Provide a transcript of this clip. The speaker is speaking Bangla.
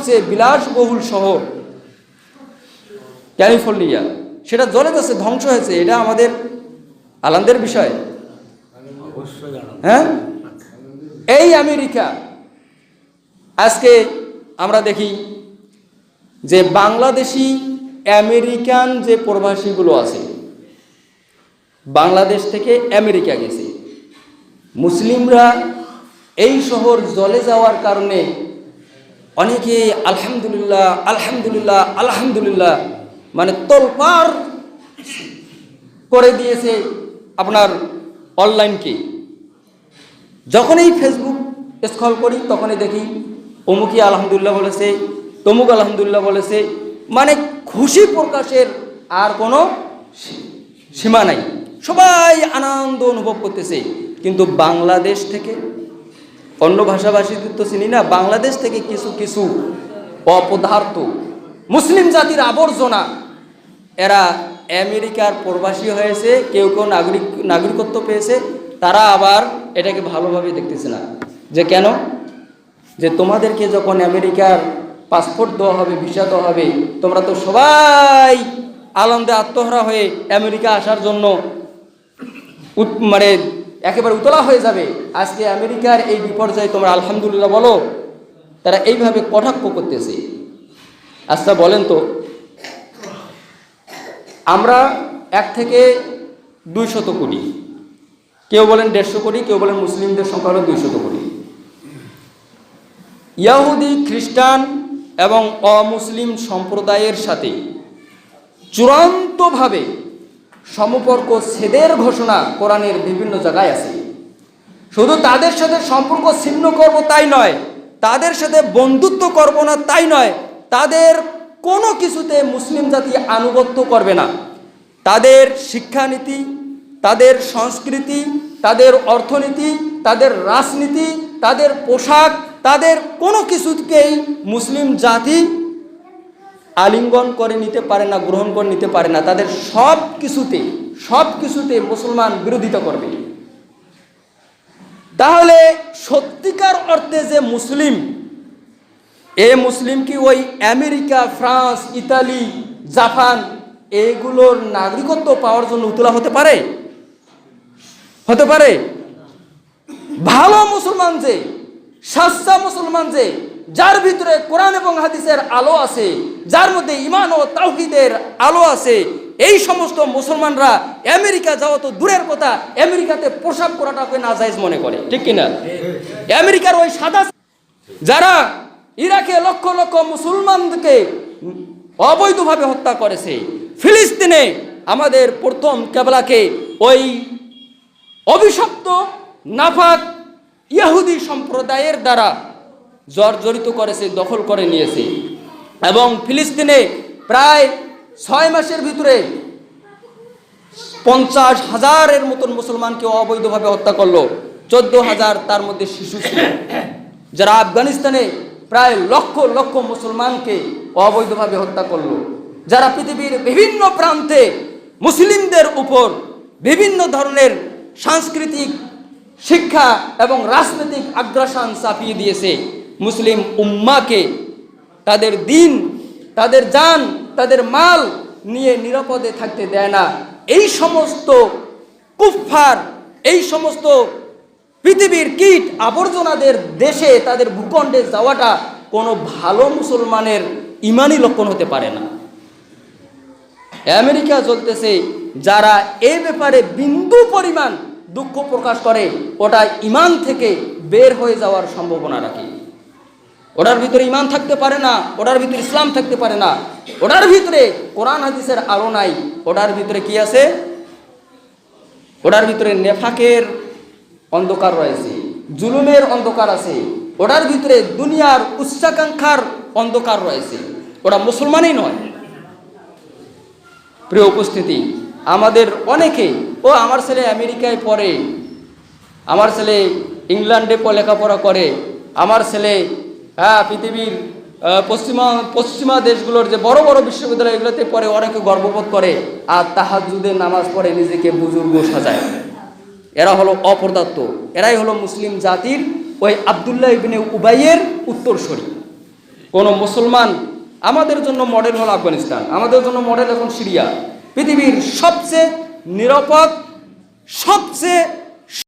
সবচেয়ে বিলাসবহুল শহর? ক্যালিফোর্নিয়া। সেটা জ্বলে যাচ্ছে ধ্বংস হয়েছে, এটা আমাদের আনন্দের বিষয়। হ্যাঁ? এই আমেরিকা। আজকে আমরা দেখি যে বাংলাদেশি আমেরিকান যে প্রবাসীগুলো আছে, বাংলাদেশ থেকে আমেরিকা গেছে। মুসলিমরা এই শহর জলে যাওয়ার কারণে অনেকে আলহামদুলিল্লাহ আলহামদুলিল্লাহ আলহামদুলিল্লাহ মানে তোলপাড় করে দিয়েছে আপনার অনলাইনকে যখনই ফেসবুক স্ক্রল করি, তখনই দেখি অমুকি আলহামদুলিল্লাহ বলেছে, তমুক আলহামদুলিল্লাহ বলেছে মানে খুশি প্রকাশের আর কোনো সীমা নাই। সবাই আনন্দ অনুভব করতেছে। কিন্তু বাংলাদেশ থেকে অন্য ভাষাভাষীদের তো চিনি না, বাংলাদেশ থেকে কিছু কিছু অপদার্থ, মুসলিম জাতির আবর্জনা, এরা আমেরিকার প্রবাসী হয়েছে, কেউ কেউ নাগরিক, নাগরিকত্ব পেয়েছে, তারা আবার এটাকে ভালোভাবে দেখতেছে না। যে কেন? যে তোমাদেরকে যখন আমেরিকার পাসপোর্ট দেওয়া হবে, ভিসা দেওয়া হবে, তোমরা তো সবাই আনন্দে আত্মহারা হয়ে আমেরিকা আসার জন্য মানে একেবারে উতলা হয়ে যাবে। আজকে আমেরিকার এই বিপর্যয়ে তোমরা আলহামদুলিল্লাহ বলো, তারা এইভাবে কটাক্ষ করতেছে। আচ্ছা বলেন তো, আমরা এক থেকে দুই শত কোটি। কেউ বলেন দেড়শো কোটি, কেউ বলেন মুসলিমদের সংখ্যা হলো দুই শত কোটি। ইয়াহুদি, খ্রিস্টান এবং অমুসলিম সম্প্রদায়ের সাথে চূড়ান্তভাবে সমপর্ক ছেদের ঘোষণা কোরআনের বিভিন্ন জায়গায় আছে। শুধু তাদের সাথে সম্পর্ক ছিন্ন করব তাই নয়, তাদের সাথে বন্ধুত্ব করব না তাই নয়, তাদের কোনো কিছুতে মুসলিম জাতি আনুগত্য করবে না। তাদের শিক্ষানীতি, তাদের সংস্কৃতি, তাদের অর্থনীতি, তাদের রাজনীতি, তাদের পোশাক, তাদের কোনো কিছুকেই মুসলিম জাতি আলিঙ্গন করে নিতে পারে না, গ্রহণ করে নিতে পারে না, তাদের সব কিছুতে সব কিছুতে মুসলমান বিরোধিতা করবে। তাহলে সত্যিকার অর্থে যে মুসলিম, এ মুসলিম কি ওই আমেরিকা, ফ্রান্স, ইতালি, জাপান, এগুলোর নাগরিকত্ব পাওয়ার জন্য উতলা হতে পারে? হতে পারে। ভালো মুসলমান যে, সাচ্চা মুসলমান যে যার ভিতরে কোরআন এবং হাদিসের আলো আছে, যার মধ্যে ইমান ও তাওহিদের আলো আছে, এই সমস্ত মুসলমানরা আমেরিকা যাওয়া তো দূরের কথা, আমেরিকাতে প্রসাব করাটাকে নাজাইজ মনে করে, ঠিক কিনা? আমেরিকার ওই সাদা যারা ইরাকে লক্ষ লক্ষ মুসলমানকে অবৈধভাবে হত্যা করেছে, ফিলিস্তিনে আমাদের প্রথম কেবলাকে ওই অভিশপ্ত, নাফাক ইয়াহুদি সম্প্রদায়ের দ্বারা জর্জরিত করেছে, দখল করে নিয়েছে। এবং ফিলিস্তিনে প্রায় ছয় মাসের ভিতরে পঞ্চাশ হাজারের মতন মুসলমানকে অবৈধভাবে হত্যা করল। চোদ্দ হাজার তার মধ্যে শিশু ছিল। যারা আফগানিস্তানে প্রায় লক্ষ লক্ষ মুসলমানকে অবৈধভাবে হত্যা করল। যারা পৃথিবীর বিভিন্ন প্রান্তে মুসলিমদের উপর বিভিন্ন ধরনের সাংস্কৃতিক শিক্ষা এবং রাজনৈতিক আগ্রাসন চাপিয়ে দিয়েছে। মুসলিম উম্মাকে তাদের দিন, তাদের যান তাদের মাল নিয়ে নিরাপদে থাকতে দেয় না। এই সমস্ত কুফফার, এই সমস্ত পৃথিবীর কীট আবর্জনাদের দেশে তাদের ভূখণ্ডে যাওয়াটা কোনো ভালো মুসলমানের ইমানই লক্ষণ হতে পারে না। আমেরিকা চলতেছে, যারা এই ব্যাপারে বিন্দু পরিমাণ দুঃখ প্রকাশ করে, ওটা ইমান থেকে বের হয়ে যাওয়ার সম্ভাবনা রাখে। ওটার ভিতরে ইমান থাকতে পারে না, ওটার ভিতরে ইসলাম থাকতে পারে না, ওটার ভিতরে কোরআন হাদিসের আলো নাই, ওটার ভিতরে কি আছে? ওটার ভিতরে নেফাকের অন্ধকার রয়েছে, জুলুমের অন্ধকার আছে, ওটার ভিতরে দুনিয়ার উচ্চাকাঙ্ক্ষার অন্ধকার রয়েছে ওটা মুসলমানই নয়। প্রিয় উপস্থিতি, আমাদের অনেকে, ও আমার ছেলে আমেরিকায় পড়ে, আমার ছেলে ইংল্যান্ডে লেখাপড়া করে, আমার ছেলে হ্যাঁ পৃথিবীর পশ্চিমা পশ্চিমা দেশগুলোর যে বড় বড় বিশ্ববিদ্যালয় এগুলোতে পড়ে অনেকে গর্ববোধ করে আর তাহাজুদের নামাজ পড়ে নিজেকে বুজুর্গ সাজায়। এরা হলো অপদার্থ। এরাই হলো মুসলিম জাতির ওই আবদুল্লাহ ইবিনে উবাইয়ের উত্তরসূরি। কোনো মুসলমান আমাদের জন্য মডেল হলো আফগানিস্তান, আমাদের জন্য মডেল এখন সিরিয়া। পৃথিবীর সবচেয়ে নিরাপদ, সবচেয়ে